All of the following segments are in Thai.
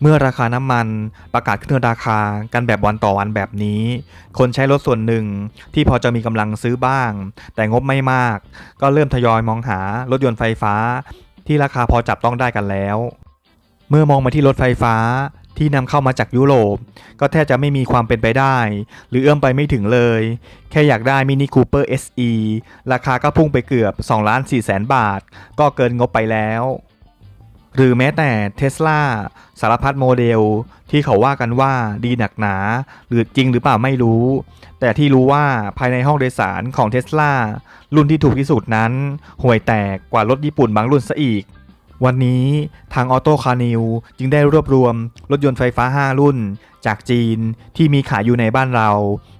เมื่อราคาน้ำมันประกาศขึ้นราคากันแบบวันต่อวันแบบนี้ คนใช้รถส่วนหนึ่งที่พอจะมีกำลังซื้อบ้าง แต่งบไม่มาก ก็เริ่มทยอยมองหารถยนต์ไฟฟ้า ที่ราคาพอจับต้องได้กันแล้ว เมื่อมองมาที่รถไฟฟ้าที่นำเข้ามาจากยุโรป ก็แทบจะไม่มีความเป็นไปได้ หรือเอื้อมไปไม่ถึงเลย แค่อยากได้มินิคูเปอร์ SE ราคาก็พุ่งไปเกือบ2ล้าน4แสนบาท ก็เกินงบไปแล้ว หรือแม้แต่เทสลาสารพัดโมเดลที่เขาว่ากันว่าดีหนักหนา หรือจริงหรือเปล่าไม่รู้ แต่ที่รู้ว่าภายในห้องโดยสารของเทสลารุ่นที่ถูกที่สุดนั้น ห่วยแตกกว่ารถญี่ปุ่นบางรุ่นซะอีก วันนี้ทางออโต้คานิวจึงได้รวบรวมรถยนต์ไฟฟ้า 5 รุ่น จากจีนที่มีขายอยู่ในบ้านเรา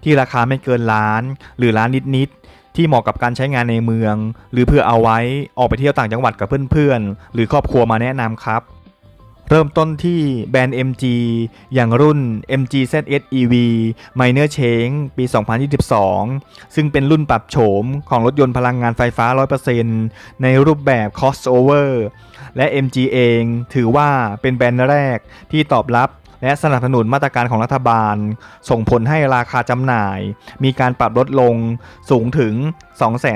ที่ราคาไม่เกินล้าน หรือล้านนิดๆ ที่เหมาะกับการใช้งานในเมือง หรือเพื่อเอาไว้ออกไปเที่ยวต่างจังหวัดกับเพื่อนๆ หรือครอบครัวมาแนะนำครับ เริ่มต้นที่แบรนด์ MG อย่างรุ่น MG ZS EV Minor Change ปี 2022 ซึ่งเป็นรุ่นปรับโฉมของรถยนต์พลังงานไฟฟ้า 100%ในรูปแบบ crossover และ MG เองถือว่าเป็นแบรนด์แรกที่ตอบรับ และสนับสนุนมาตรการของรัฐบาล ส่งผลให้ราคาจำหน่าย มีการปรับลดลงสูงถึง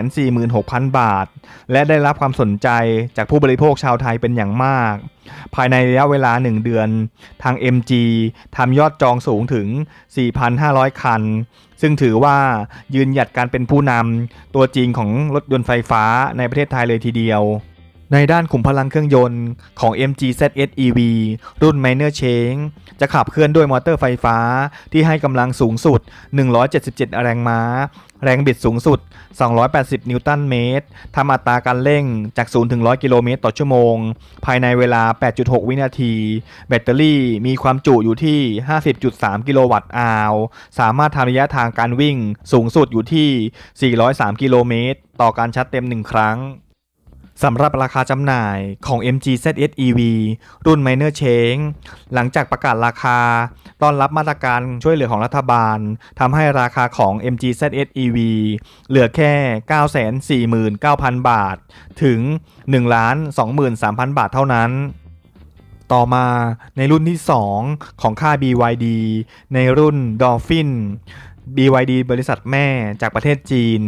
246,000 บาท และได้รับความสนใจจากผู้บริโภคชาวไทยเป็นอย่างมาก ภายในระยะเวลา 1 เดือน ทาง MG ทำยอดจองสูงถึง 4,500 คัน ซึ่งถือว่ายืนหยัดการเป็นผู้นำตัวจริงของรถยนต์ไฟฟ้าในประเทศไทยเลยทีเดียว ในด้านขุมพลังเครื่องยนต์ของ MG ZS EV รุ่น Minor Change จะขับเคลื่อนด้วยมอเตอร์ไฟฟ้าที่ให้กำลังสูงสุด 177 แรงม้า แรงบิดสูงสุด 280 นิวตันเมตรทำอัตราการเร่งจาก 0 ถึง 100 กิโลเมตรต่อชั่วโมง ภายในเวลา 8.6 วินาที แบตเตอรี่มีความจุอยู่ที่ 50.3 กิโลวัตต์อาวสามารถทำระยะทางการวิ่งสูงสุดอยู่ที่ 403 กิโลเมตรต่อการชาร์จเต็ม 1 ครั้ง สำหรับราคาจำหน่ายของ MG ZS EV รุ่น Minor Change หลังจากประกาศราคา ต้อนรับมาตรการช่วยเหลือของรัฐบาลทำให้ราคาของ MG ZS EV เหลือแค่ 949,000 บาท ถึง 1,23,000 บาทเท่านั้นต่อมาในรุ่นที่ 2 ของค่าย BYD ในรุ่น Dolphin BYD บริษัทแม่จากประเทศจีน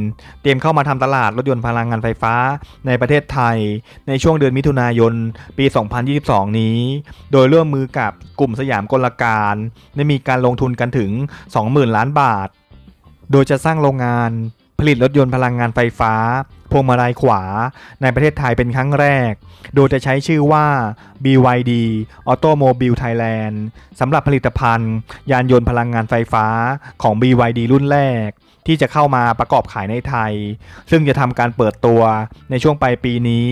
เตรียมเข้ามาทำตลาดรถยนต์พลังงานไฟฟ้าในประเทศไทย ในช่วงเดือนมิถุนายน ปี 2022 นี้ โดยร่วมมือกับกลุ่มสยามกลการ ได้มีการลงทุนกันถึง 20,000 ล้านบาท โดยจะสร้างโรงงานผลิตรถยนต์พลังงานไฟฟ้า พวงมาลัยขวาในประเทศไทยเป็นครั้งแรก โดยจะใช้ชื่อว่า BYD Automobile Thailand สำหรับผลิตภัณฑ์ ยานยนต์พลังงานไฟฟ้าของ BYD รุ่นแรก ที่จะเข้ามาประกอบขายในไทย ซึ่งจะทำการเปิดตัวในช่วงปลายปีนี้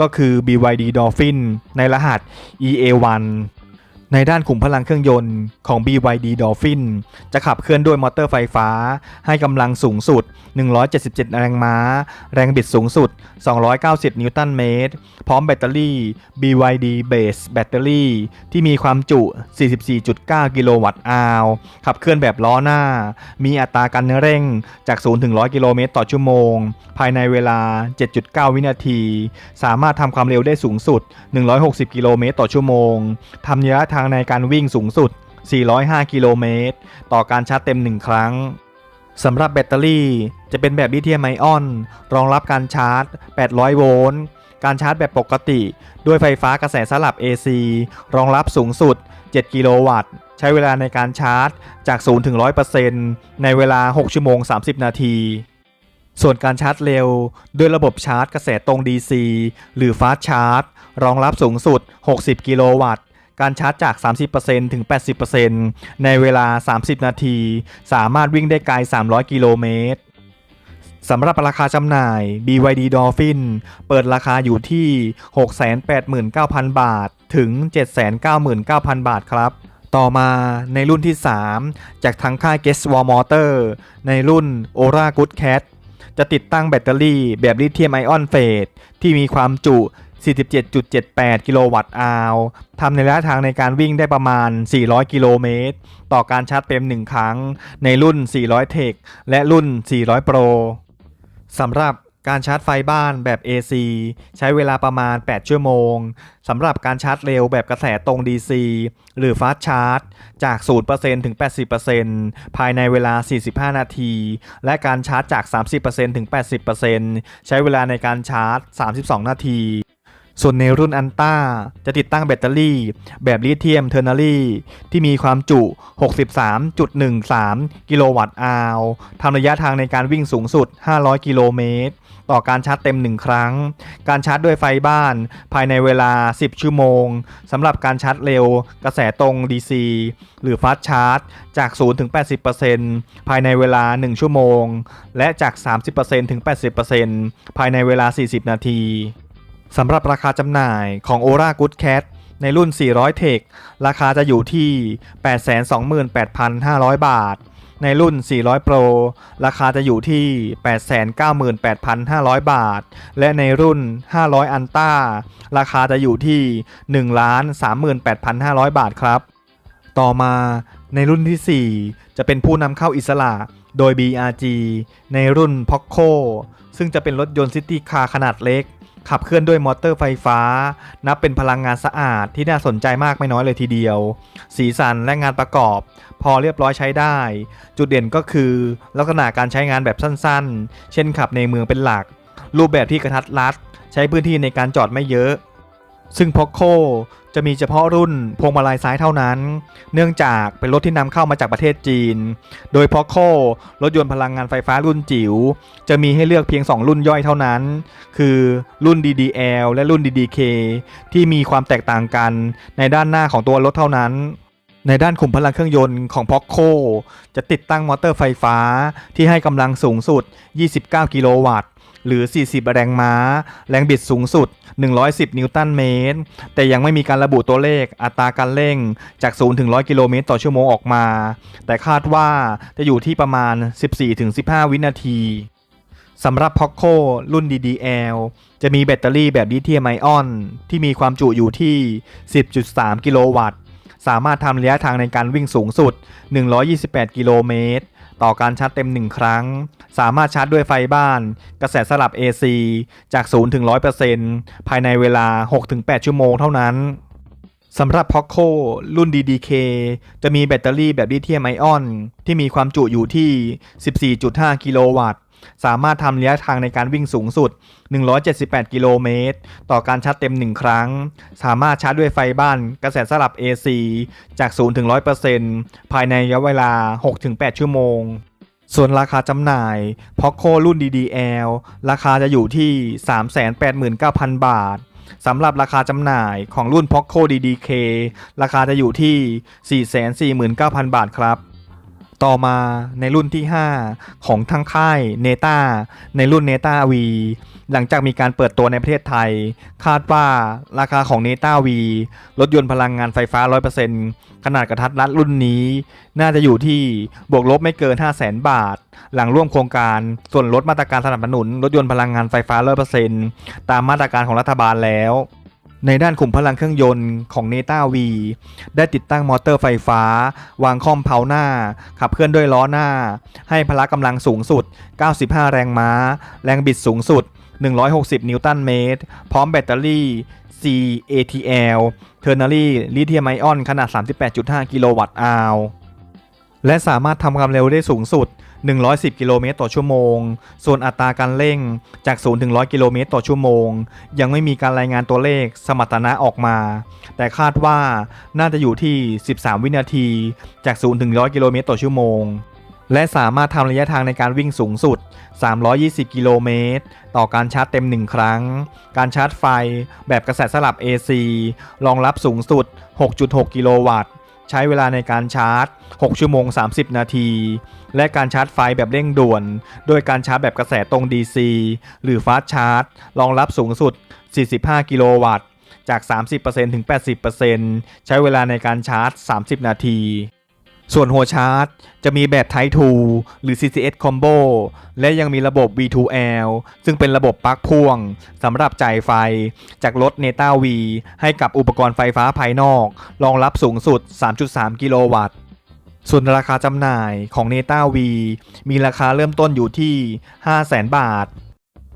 ก็คือ BYD Dolphin ในรหัส EA1 ในด้านขุมพลังเครื่องยนต์ของ BYD Dolphin จะขับเคลื่อนด้วยมอเตอร์ไฟฟ้า ให้กำลังสูงสุด 177 แรงม้า แรงบิดสูงสุด 290 นิวตันเมตร พร้อมแบตเตอรี่ BYD Base Battery ที่มีความจุ 44.9 กิโลวัตต์อาวขับเคลื่อนแบบล้อหน้า มีอัตราการเร่งจาก 0 ถึง 100 กิโลเมตรต่อชั่วโมง ภายในเวลา 7.9 วินาที สามารถทำความเร็วได้สูงสุด 160 กิโลเมตรต่อชั่วโมงทำระยะทางในการวิ่งสูงสุด 405 กิโลเมตร ต่อการชาร์จเต็ม 1 ครั้งสำหรับแบตเตอรี่จะเป็นแบบลิเธียมไอออน รองรับการชาร์จ 800 โวลต์ การชาร์จแบบปกติ ด้วยไฟฟ้ากระแสสลับ AC รองรับสูงสุด 7 กิโลวัตต์ ใช้เวลาในการชาร์จจาก 0 ถึง 100%ในเวลา 6 ชั่วโมง 30 นาที ส่วนการชาร์จเร็ว ด้วยระบบชาร์จกระแสตรง DC หรือ Fast Charge รองรับสูงสุด 60 กิโลวัตต์ การชาร์จจาก 30%ถึง 80%ในเวลา 30 นาที สามารถวิ่งได้ไกล 300 กิโลเมตรสำหรับราคาจำหน่าย BYD Dolphin เปิดราคาอยู่ที่ 689,000 บาท ถึง 799,000 บาทครับ ต่อมาในรุ่นที่ 3 จากทางค่าย g u e s t w a r Motor ในรุ่น Aura Good Cat จะติดตั้งแบตเตอรี่แบบลิเธียมไอออนเฟสที่มีความจุ 47.78 กิโลวัตต์อาวทำในระยะทางในการวิ่งได้ประมาณ 400 กิโลเมตร ต่อการชาร์จเต็ม 1 ครั้ง ในรุ่น 400 Tech และรุ่น 400 Pro สำหรับการชาร์จไฟบ้านแบบ AC ใช้เวลาประมาณ 8 ชั่วโมง สำหรับการชาร์จเร็วแบบกระแสตรง DC หรือ Fast Charge จาก 0%ถึง 80%ภายในเวลา 45 นาที และการชาร์จจาก 30%ถึง 80%ใช้เวลาในการชาร์จ 32 นาที ส่วนในรุ่นอันต้าจะติดตั้งแบตเตอรี่ แบบลิเธียมเทอร์นารีที่มีความจุ 63.13 กิโลวัตต์อาวทำระยะทางในการวิ่งสูงสุด 500 กิโลเมตร ต่อการชาร์จเต็ม 1 ครั้ง การชาร์จด้วยไฟบ้าน ภายในเวลา 10 ชั่วโมงสำหรับการชาร์จเร็ว กระแสตรง DC หรือ Fast Charge จาก 0 ถึง 80%ภายในเวลา 1 ชั่วโมง และจาก 30%ถึง 80%ภายในเวลา 40 นาที สำหรับราคาจำหน่ายของ Aura Good Cat ในรุ่น 400 Tech ราคาจะอยู่ที่ 828,500 บาท ในรุ่น 400 Pro ราคาจะอยู่ที่ 898,500 บาท และในรุ่น 500 Ultra ราคาจะอยู่ที่ 1,38,500 บาทครับ ต่อมาในรุ่นที่ 4 จะเป็นผู้นำเข้าอิสระโดย BRG ในรุ่น Poco ซึ่งจะเป็นรถยนต์ซิตี้คาร์ขนาดเล็ก ขับเคลื่อนด้วยมอเตอร์ไฟฟ้า นับเป็นพลังงานสะอาดที่น่าสนใจมากไม่น้อยเลยทีเดียว สีสันและงานประกอบ พอเรียบร้อยใช้ได้ จุดเด่นก็คือ ลักษณะการใช้งานแบบสั้นๆ เช่นขับในเมืองเป็นหลัก รูปแบบที่กระทัดรัด ใช้พื้นที่ในการจอดไม่เยอะ ซึ่ง p o c o จะมีเฉพาะรุ่นพวงมาลัยซ้ายเท่านั้น เนื่องจากเป็นรถที่นำเข้ามาจากประเทศจีน โดย p o c o รถยนต์พลังงานไฟฟ้ารุ่นจิ๋ว จะมีให้เลือกเพียง 2 รุ่นย่อยเท่านั้น คือรุ่น DDL และรุ่น DDK ที่มีความแตกต่างกันในด้านหน้าของตัวรถเท่านั้นในด้านขุมพลังเครื่องยนต์ของ p o c o จะติดตั้งมอเตอร์ไฟฟ้าที่ให้กำลังสูงสุด 29 กิโลวัตต์ หรือ 40 แรงม้า แรงบิดสูงสุด 110 นิวตันเมตร แต่ยังไม่มีการระบุตัวเลขอัตราการเร่งจาก 0 ถึง 100 กิโลเมตรต่อชั่วโมงออกมา แต่คาดว่าจะอยู่ที่ประมาณ 14-15 วินาทีสำหรับ Poco รุ่น DDL จะมีแบตเตอรี่แบบลิเธียมไอออน ที่มีความจุอยู่ที่ 10.3 กิโลวัตต์ สามารถทำระยะทางในการวิ่งสูงสุด 128 กิโลเมตร ต่อการชาร์จเต็ม 1 ครั้ง สามารถชาร์จด้วยไฟบ้าน กระแสสลับ AC จาก 0 ถึง 100%ภายในเวลา 6-8 ชั่วโมงเท่านั้นสำหรับ Poco รุ่น DDK จะมีแบตเตอรี่แบบลิเธียมไอออน ที่มีความจุอยู่ที่ 14.5 กิโลวัตต์ สามารถทำระยะทางในการวิ่งสูงสุด 178 กิโลเมตร ต่อการชาร์จเต็ม 1 ครั้ง สามารถชาร์จด้วยไฟบ้านกระแสสลับ AC จาก 0 ถึง 100%ภายในระยะเวลา 6-8 ชั่วโมงส่วนราคาจำหน่าย Poco รุ่น DDL ราคาจะอยู่ที่ 389,000 บาท สำหรับราคาจำหน่ายของรุ่น Poco DDK ราคาจะอยู่ที่ 449,000 บาทครับ ต่อมาในรุ่นที่ 5 ของทางค่าย Neta ในรุ่น Neta V หลังจากมีการเปิดตัวในประเทศไทย คาดว่าราคาของ Neta V รถยนต์พลังงานไฟฟ้า 100%ขนาดกระทัดรัดรุ่นนี้ น่าจะอยู่ที่บวกลบไม่เกิน 5 0 0 0 0 0บาท หลังร่วมโครงการส่วนลดมาตรการสนับสนุนรถยนต์พลังงานไฟฟ้า 100%ตามมาตรการของรัฐบาลแล้ว ในด้านขุมพลังเครื่องยนต์ของ Neta V ได้ติดตั้งมอเตอร์ไฟฟ้า วางคอมเพลาหน้า ขับเคลื่อนด้วยล้อหน้า ให้พละกำลังสูงสุด 95 แรงม้า แรงบิดสูงสุด 160 นิวตันเมตร พร้อมแบตเตอรี่ CATL Ternary Lithium Ion ขนาด 38.5 กิโลวัตต์อาวและสามารถทำความเร็วได้สูงสุด 110 กิโลเมตรต่อชั่วโมง ส่วนอัตราการเร่งจาก 0 ถึง 100 กิโลเมตรต่อชั่วโมง ยังไม่มีการรายงานตัวเลขสมรรถนะออกมา แต่คาดว่าน่าจะอยู่ที่ 13 วินาที จาก 0 ถึง 100 กิโลเมตรต่อชั่วโมง และสามารถทำระยะทางในการวิ่งสูงสุด 320 กิโลเมตร ต่อการชาร์จเต็ม 1 ครั้ง การชาร์จไฟแบบกระแสสลับ AC รองรับสูงสุด 6.6 กิโลวัตต์ ใช้เวลาในการชาร์จ 6 ชั่วโมง 30 นาที และการชาร์จไฟแบบเร่งด่วน โดยการชาร์จแบบกระแสตรง DC หรือฟาสชาร์จรองรับสูงสุด 45 กิโลวัตต์ จาก 30%ถึง 80%ใช้เวลาในการชาร์จ 30 นาที ส่วนหัวชาร์จจะมีแบบ Type 2 หรือ CCS Combo และยังมีระบบ V2L ซึ่งเป็นระบบปลั๊กพ่วงสำหรับจ่ายไฟจากรถ Neta V ให้กับอุปกรณ์ไฟฟ้าภายนอก รองรับสูงสุด 3.3 กิโลวัตต์ ส่วนราคาจำหน่ายของ Neta V มีราคาเริ่มต้นอยู่ที่ 500,000 บาท